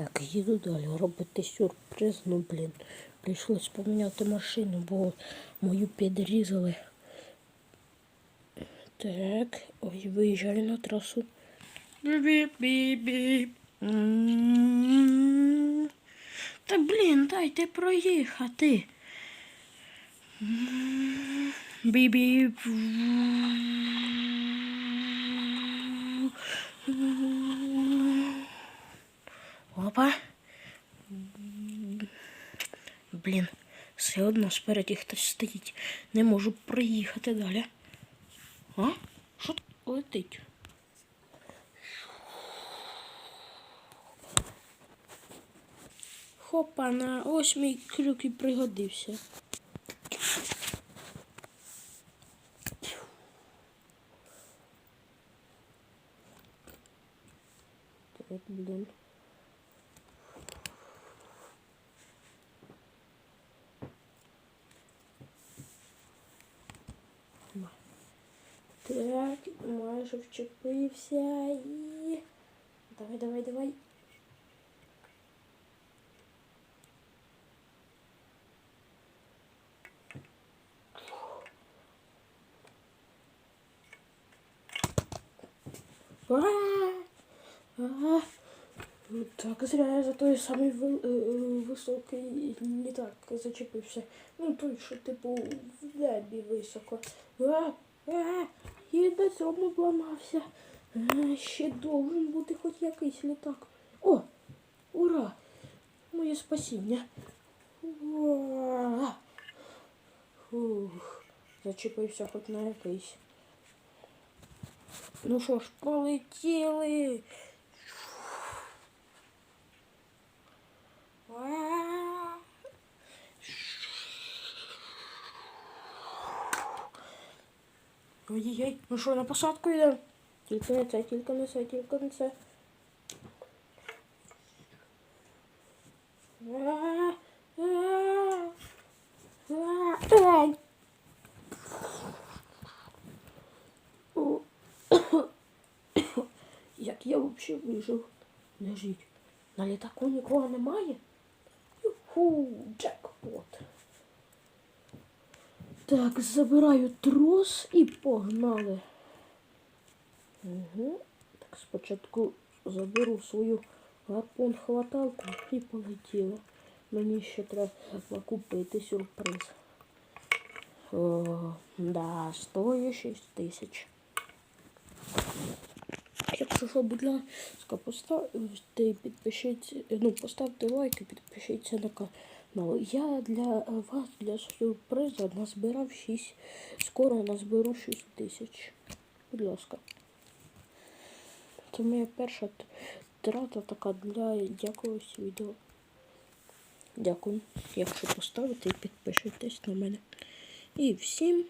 Так, їду далі робити сюрприз. Ну, блін, прийшлось поміняти машину, бо мою підрізали. Так, ось виїжджаю на трасу. Та блін, дайте проїхати. Бі-бі. Опа. Блін, все одно спереді хтось стоїть. Не можу проїхати далі. А? Що тут летить? Хопа, на ось мій крюк і пригодився. Блін. Так, майже вчепився і. Давай, давай, давай. А, а, Так, зря я за той самий ви- е, високий літак зачепився. Ну той, що типу в небі високо. А, а, І на цьому обламався. Ще должен бути хоч якийсь літак. О! Ура! Моє спасіння. Ура! Фух, зачепився хоч на якийсь. Ну що ж, полетіли. А. Ой-ой-ой, ну що, на посадку йдемо? Тільки не це, тільки не це, тільки не це. Як я взагалі вижив? Лежить. На літаку нікого немає? Так, забираю трос і погнали. Угу. Так, спочатку заберу свою гарпун хваталку і полетіло. Мені ще треба купити сюрприз. О, да, стоїть 6 тисяч. Якщо що, будь ласка, поставте, підпишіться, ну, поставте лайк і підпишіться на канал. Я для вас, для сюрпризу, назбирав 6, скоро назберу 6 тисяч. Будь ласка. Це моя перша трата така для якогось відео. Дякую, якщо поставите і підпишетесь на мене. І всім